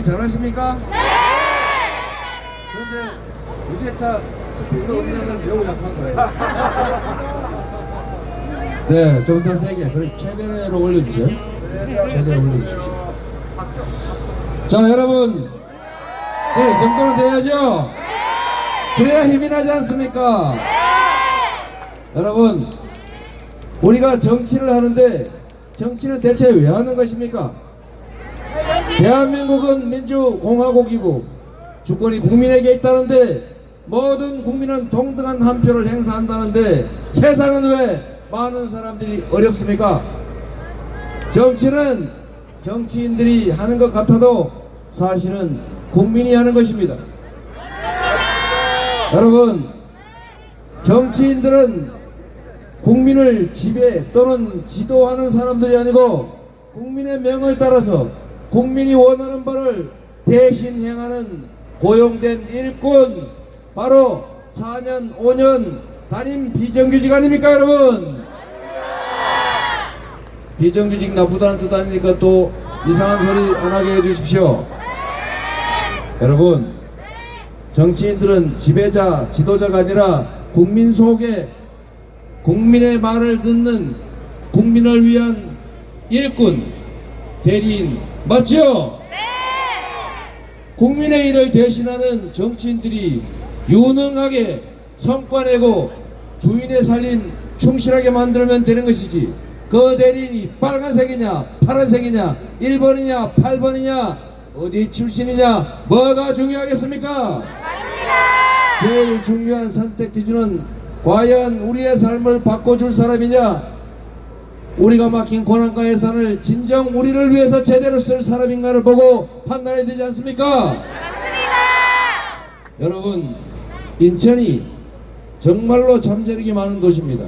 일 잘하십니까? 네! 그런데 유세차 스피커 음량은 매우 약한 거예요. 네, 좀더 세게. 그럼 최대로 올려주세요. 최대로 올려주십시오. 자, 여러분. 그래, 이 정도는 돼야죠? 그래야 힘이 나지 않습니까? 여러분, 우리가 정치를 하는데 정치는 대체 왜 하는 것입니까? 대한민국은 민주공화국이고 주권이 국민에게 있다는데 모든 국민은 동등한 한 표를 행사한다는데 세상은 왜 많은 사람들이 어렵습니까? 정치는 정치인들이 하는 것 같아도 사실은 국민이 하는 것입니다. 여러분, 정치인들은 국민을 지배 또는 지도하는 사람들이 아니고 국민의 명을 따라서 국민이 원하는 바를 대신 행하는 고용된 일꾼 바로 4년 5년 단임 비정규직 아닙니까 여러분? 비정규직 나쁘다는 뜻 아니니까 또? 이상한 소리 안 하게 해주십시오. 여러분 정치인들은 지배자 지도자가 아니라 국민 속에 국민의 말을 듣는 국민을 위한 일꾼, 대리인, 맞죠? 국민의 일을 대신하는 정치인들이 유능하게 성과 내고 주인의 살림 충실하게 만들면 되는 것이지 그 대리인이 빨간색이냐 파란색이냐 1번이냐 8번이냐 어디 출신이냐 뭐가 중요하겠습니까? 제일 중요한 선택 기준은 과연 우리의 삶을 바꿔줄 사람이냐 우리가 막힌 고난과 예산을 진정 우리를 위해서 제대로 쓸 사람인가를 보고 판단해야 되지 않습니까? 여러분 인천이 정말로 잠재력이 많은 도시입니다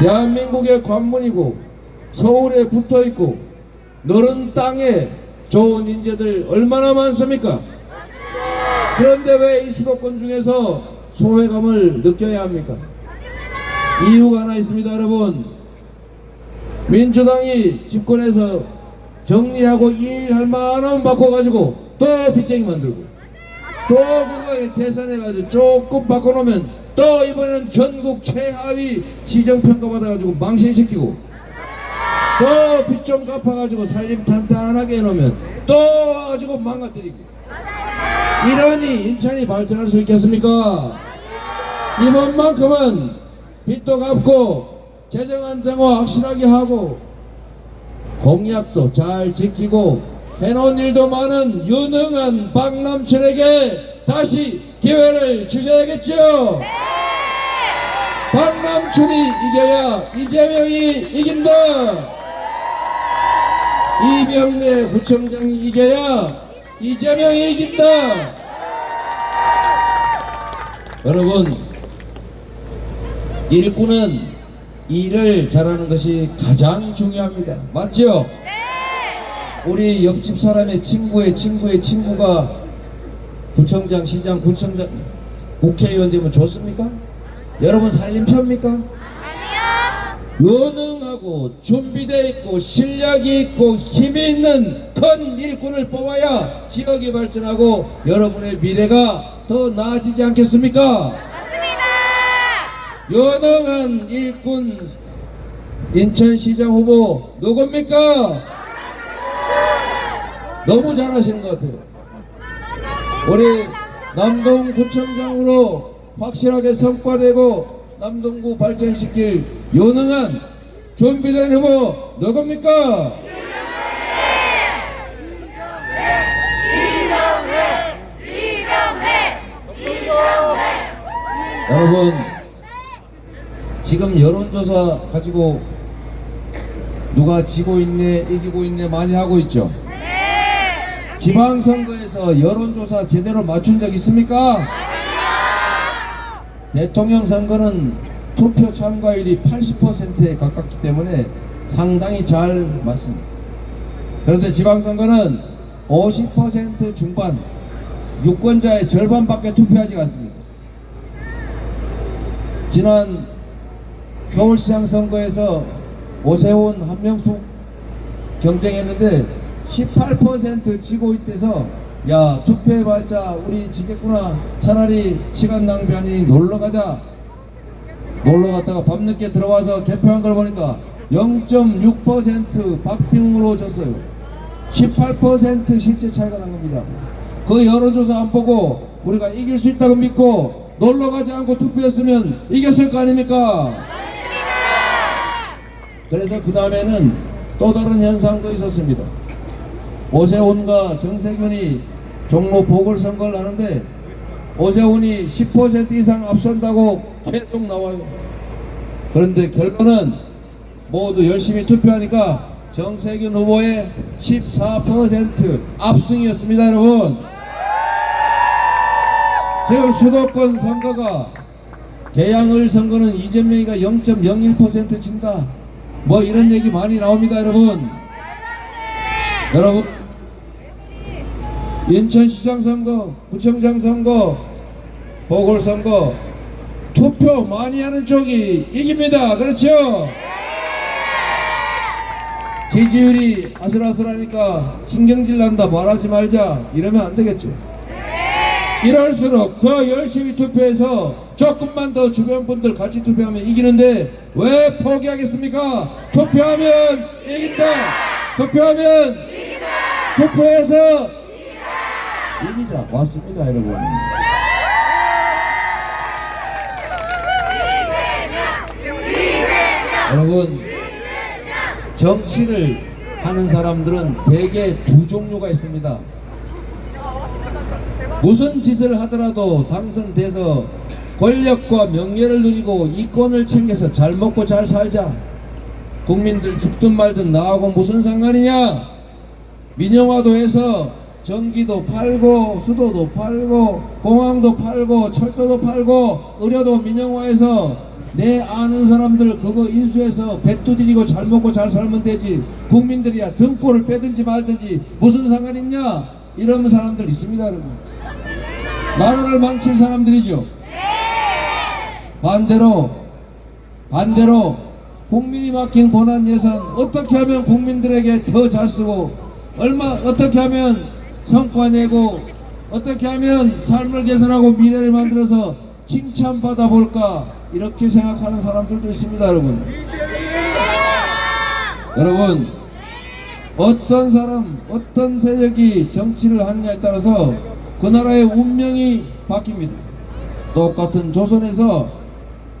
대한민국의 관문이고 서울에 붙어 있고 너른 땅에 좋은 인재들 얼마나 많습니까? 그런데 왜 이 수도권 중에서 소외감을 느껴야 합니까? 이유가 하나 있습니다, 여러분. 민주당이 집권해서 정리하고 일할 만하면 바꿔가지고 또 빚쟁이 만들고 또 그거 계산해가지고 조금 바꿔놓으면 또 이번에는 전국 최하위 지정평가 받아가지고 망신시키고 또 빚 좀 갚아가지고 살림 탄탄하게 해놓으면 또 와가지고 망가뜨리고 이러니 인천이 발전할 수 있겠습니까? 이번만큼은 빚도 갚고 재정 안정화 확실하게 하고 공약도 잘 지키고 해놓은 일도 많은 유능한 박남춘에게 다시 기회를 주셔야겠죠? 박남춘이 이겨야 이재명이 이긴다. 이병래 구청장이 이겨야 이재명이 이긴다. 여러분, 일꾼은 일을 잘하는 것이 가장 중요합니다. 맞죠? 우리 옆집 사람의 친구의 친구의 친구가 구청장, 시장, 구청장, 국회의원 되면 좋습니까? 여러분 살림편입니까? 유능하고 준비되어 있고 실력이 있고 힘이 있는 큰 일꾼을 뽑아야 지역이 발전하고 여러분의 미래가 더 나아지지 않겠습니까? 유능한 일꾼 인천시장 후보 누굽니까? 너무 잘하시는 것 같아요. 우리 남동구청장으로 확실하게 성과 내고 남동구 발전시킬 유능한 준비된 후보 누굽니까? 여러분 지금 여론조사 가지고 누가 지고 있네 이기고 있네 많이 하고 있죠 지방선거에서 여론조사 제대로 맞춘 적 있습니까? 대통령 선거는 투표 참가율이 80%에 가깝기 때문에 상당히 잘 맞습니다. 그런데 지방선거는 50% 중반, 유권자의 절반밖에 투표하지 않습니다. 지난 서울시장 선거에서 오세훈 한명숙 경쟁했는데 18% 지고 있대서 야 투표해봤자 우리 지겠구나. 차라리 시간 낭비 아니 놀러 가자. 놀러 갔다가 밤늦게 들어와서 개표한 걸 보니까 0.6% 박빙으로 졌어요. 18% 실제 차이가 난 겁니다. 그 여론조사 안 보고 우리가 이길 수 있다고 믿고 놀러 가지 않고 투표했으면 이겼을 거 아닙니까 그래서 그 다음에는 또 다른 현상도 있었습니다. 오세훈과 정세균이 종로 보궐선거를 하는데 오세훈이 10% 이상 앞선다고 계속 나와요. 그런데 결과는 모두 열심히 투표하니까 정세균 후보의 14% 압승이었습니다, 여러분. 지금 수도권 선거가 개양을 선거는 이재명이가 0.01% 진다. 뭐 이런 얘기 많이 나옵니다, 여러분. 여러분, 인천시장 선거, 구청장 선거, 보궐선거, 투표 많이 하는 쪽이 이깁니다. 그렇죠? 지지율이 아슬아슬하니까 신경질 난다 말하지 말자 이러면 안 되겠죠. 이럴수록 더 열심히 투표해서 조금만 더 주변 분들 같이 투표하면 이기는데 왜 포기하겠습니까? 투표하면 이긴다. 투표하면 투표해서 이기자. 맞습니다, 여러분. 여러분 정치를 하는 사람들은 대개 두 종류가 있습니다. 무슨 짓을 하더라도 당선돼서 권력과 명예를 누리고 이권을 챙겨서 잘 먹고 잘 살자. 국민들 죽든 말든 나하고 무슨 상관이냐? 민영화도 해서 전기도 팔고 수도도 팔고 공항도 팔고 철도도 팔고 의료도 민영화해서 내 아는 사람들 그거 인수해서 들이고 잘 먹고 잘 살면 되지 국민들이야 등골을 빼든지 말든지 무슨 상관 있냐 이런 사람들 있습니다 여러분 나라를 망칠 사람들이죠. 반대로 반대로 국민이 맡긴 권한 예산 어떻게 하면 국민들에게 더 잘 쓰고 얼마 어떻게 하면 성과 내고 어떻게 하면 삶을 개선하고 미래를 만들어서 칭찬받아 볼까 이렇게 생각하는 사람들도 있습니다, 여러분. 여러분 어떤 사람 어떤 세력이 정치를 하느냐에 따라서 그 나라의 운명이 바뀝니다. 똑같은 조선에서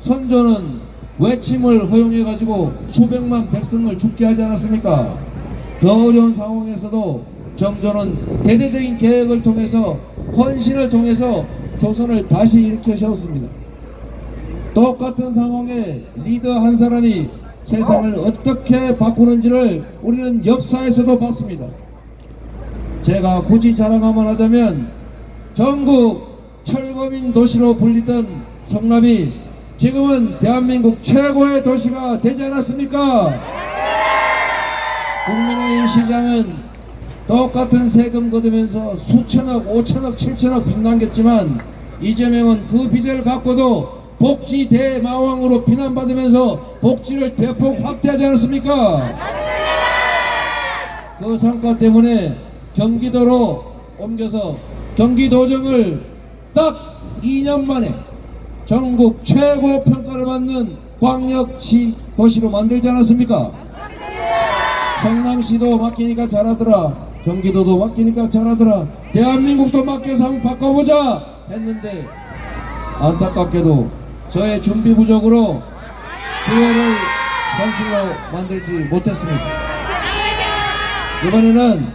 선조는 외침을 허용해 가지고 수백만 백성을 죽게 하지 않았습니까? 더 어려운 상황에서도 정조는 대대적인 계획을 통해서 헌신을 통해서 조선을 다시 일으켜 세웠습니다. 똑같은 상황에 리더 한 사람이 세상을 어떻게 바꾸는지를 우리는 역사에서도 봤습니다. 제가 굳이 자랑하만 하자면 전국 철거민 도시로 불리던 성남이 지금은 대한민국 최고의 도시가 되지 않았습니까? 국민의힘 시장은 똑같은 세금 걷으면서 수천억, 오천억, 칠천억 빚 남겼지만 이재명은 그 빚을 갖고도 복지 대마왕으로 비난받으면서 복지를 대폭 확대하지 않았습니까? 그 성과 때문에 경기도로 옮겨서 경기도정을 딱 2년 만에 전국 최고 평가를 받는 광역시 도시로 만들지 않았습니까? 성남시도 맡기니까 잘하더라. 경기도도 맡기니까 잘하더라. 대한민국도 맡겨서 한번 바꿔보자 했는데 안타깝게도 저의 준비 부족으로 기회를 현실로 만들지 못했습니다. 이번에는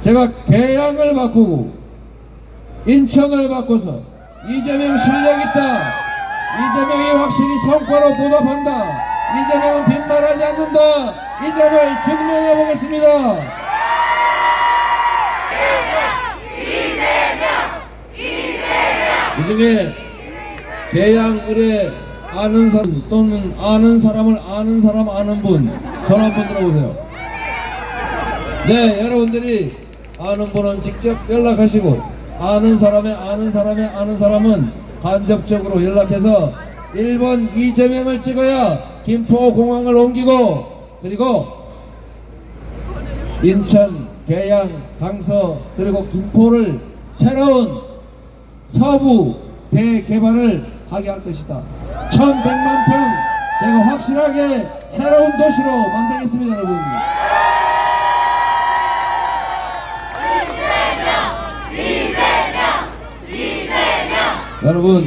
제가 개항을 바꾸고 인천을 바꿔서 이재명 실력 있다. 이재명이 확실히 성과로 보답한다. 이재명은 빈말하지 않는다. 이 점을 증명해 보겠습니다. 이 중에 계양 의뢰 아는 사람 또는 아는 사람을 아는 사람 아는 분손한번 들어보세요. 네, 여러분들이 아는 분은 직접 연락하시고 아는 사람의 아는 사람의 아는 사람은 간접적으로 연락해서 1번 이재명을 찍어야 김포공항을 옮기고 그리고 인천, 계양, 강서 그리고 김포를 새로운 서부 대개발을 하게 할 것이다. 1100만 평 제가 확실하게 새로운 도시로 만들겠습니다 여러분. 여러분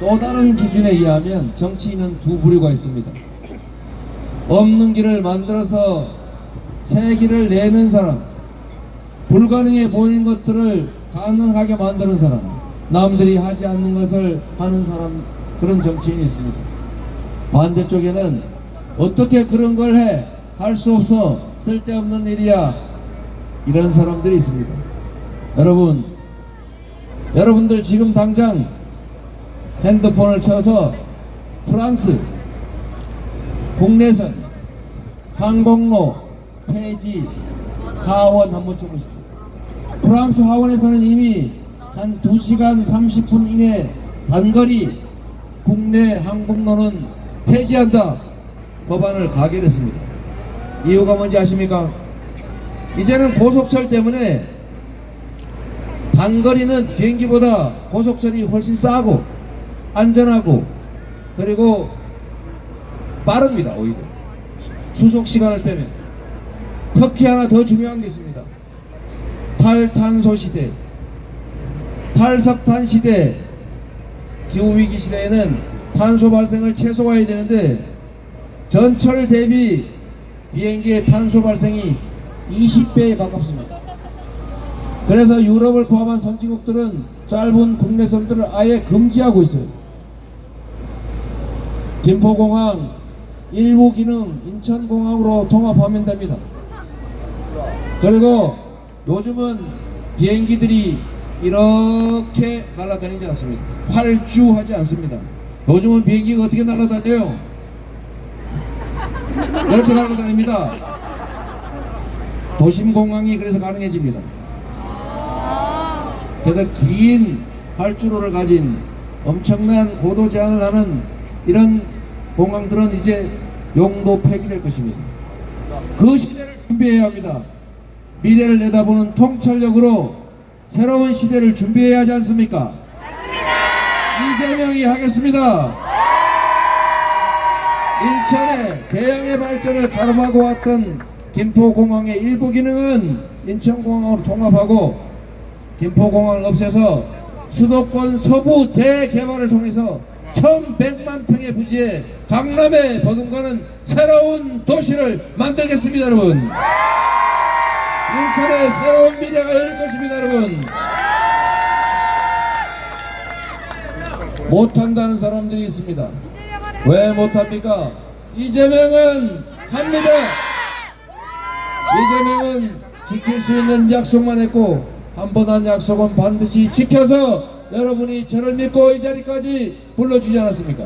또 다른 기준에 의하면 정치인은 두 부류가 있습니다. 없는 길을 만들어서 새 길을 내는 사람, 불가능해 보이는 것들을 가능하게 만드는 사람, 남들이 하지 않는 것을 하는 사람 그런 정치인이 있습니다. 반대쪽에는 어떻게 그런 걸 해? 할 수 없어. 쓸데없는 일이야. 이런 사람들이 있습니다. 여러분, 여러분들 지금 당장 핸드폰을 켜서 프랑스 국내선 항공로 폐지 하원 한번 쳐보십시오. 프랑스 하원에서는 이미 한 2시간 30분 이내 단거리 국내 항공로는 폐지한다 법안을 가결했습니다. 이유가 뭔지 아십니까? 이제는 고속철 때문에 단거리는 비행기보다 고속철이 훨씬 싸고 안전하고 그리고 빠릅니다 오히려. 수속 시간을 빼면. 특히 하나 더 중요한 게 있습니다. 탈탄소 시대 탈석탄 시대. 기후위기 시대에는 탄소 발생을 최소화해야 되는데 전철 대비 비행기의 탄소 발생이 20배에 가깝습니다 그래서 유럽을 포함한 선진국들은 짧은 국내선들을 아예 금지하고 있어요. 김포공항 일부 기능 인천공항으로 통합하면 됩니다. 그리고 요즘은 비행기들이 이렇게 날아다니지 않습니다. 활주하지 않습니다. 요즘은 비행기가 어떻게 날아다녀요? 이렇게 날아다닙니다. 도심공항이 그래서 가능해집니다. 그래서 긴 활주로를 가진 엄청난 고도 제한을 하는 이런 공항들은 이제 용도 폐기될 것입니다. 그 시대를 준비해야 합니다. 미래를 내다보는 통찰력으로 새로운 시대를 준비해야 하지 않습니까? 이재명이 하겠습니다. 인천의 대형의 발전을 가름하고 왔던 김포공항의 일부 기능은 인천공항으로 통합하고 김포공항을 없애서 수도권 서부 대개발을 통해서 1100만 평의 부지에 강남에 버금가는 새로운 도시를 만들겠습니다 여러분. 인천에 새로운 미래가 열릴 것입니다 여러분. 못한다는 사람들이 있습니다. 왜 못합니까? 이재명은 합니다. 이재명은 지킬 수 있는 약속만 했고 한 번 한 약속은 반드시 지켜서 여러분이 저를 믿고 이 자리까지 불러주지 않았습니까?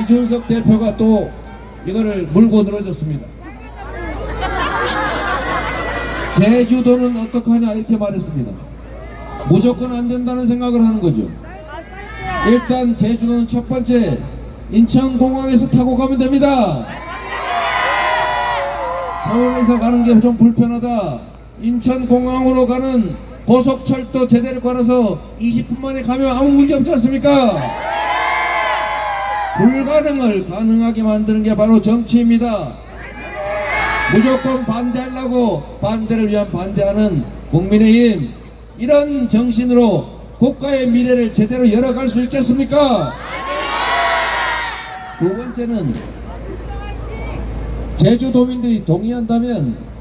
이준석 대표가 또 이거를 물고 늘어졌습니다. 제주도는 어떡하냐 이렇게 말했습니다. 무조건 안 된다는 생각을 하는 거죠. 일단 제주도는 첫 번째 인천공항에서 타고 가면 됩니다. 서울에서 가는 게 좀 불편하다. 인천공항으로 가는 고속철도 제대로 걸어서 20분 만에 가면 아무 문제 없지 않습니까? 불가능을 가능하게 만드는 게 바로 정치입니다. 무조건 반대하려고 반대를 위한 반대하는 국민의힘 이런 정신으로 국가의 미래를 제대로 열어갈 수 있겠습니까? 두 번째는 제주도민들이 동의한다면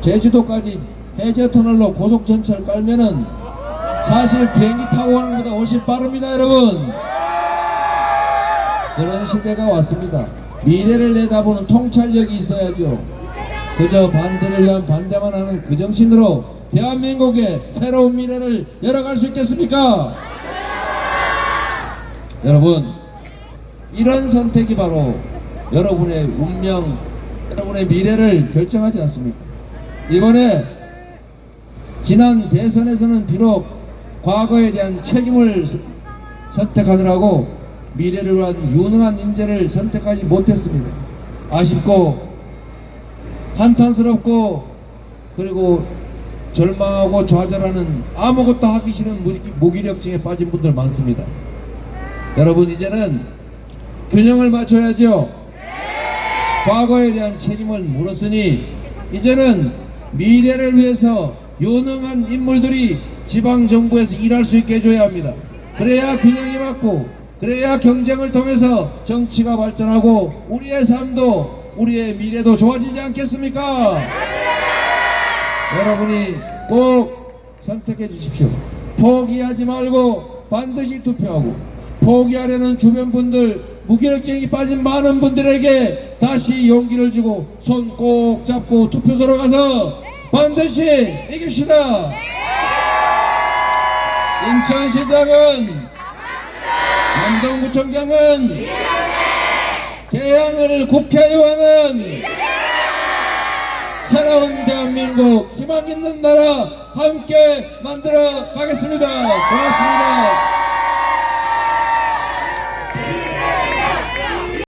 제주도까지 해저 터널로 고속 전철 깔면은 사실 비행기 타고 가는 것보다 훨씬 빠릅니다 여러분. 그런 시대가 왔습니다. 미래를 내다보는 통찰력이 있어야죠. 그저 반대를 위한 반대만 하는 그 정신으로 대한민국의 새로운 미래를 열어갈 수 있겠습니까? 여러분 이런 선택이 바로 여러분의 운명 여러분의 미래를 결정하지 않습니까 이번에 지난 대선에서는 비록 과거에 대한 책임을 서- 선택하느라고 미래를 위한 유능한 인재를 선택하지 못했습니다. 아쉽고 한탄스럽고 그리고 절망하고 좌절하는 아무것도 하기 싫은 무기- 무기력증에 빠진 분들 많습니다. 여러분 이제는 균형을 맞춰야죠. 과거에 대한 책임을 물었으니 이제는 미래를 위해서 유능한 인물들이 지방 정부에서 일할 수 있게 해줘야 합니다. 그래야 균형이 맞고 그래야 경쟁을 통해서 정치가 발전하고 우리의 삶도 우리의 미래도 좋아지지 않겠습니까? 여러분이 꼭 선택해 주십시오. 포기하지 말고 반드시 투표하고 포기하려는 주변 분들 무기력증이 빠진 많은 분들에게 다시 용기를 주고 손 꼭 잡고 투표소로 가서 반드시 이깁시다. 인천시장은 남동구청장은 개항을 국회의원은 새로운 대한민국 희망 있는 나라 함께 만들어 가겠습니다. 고맙습니다.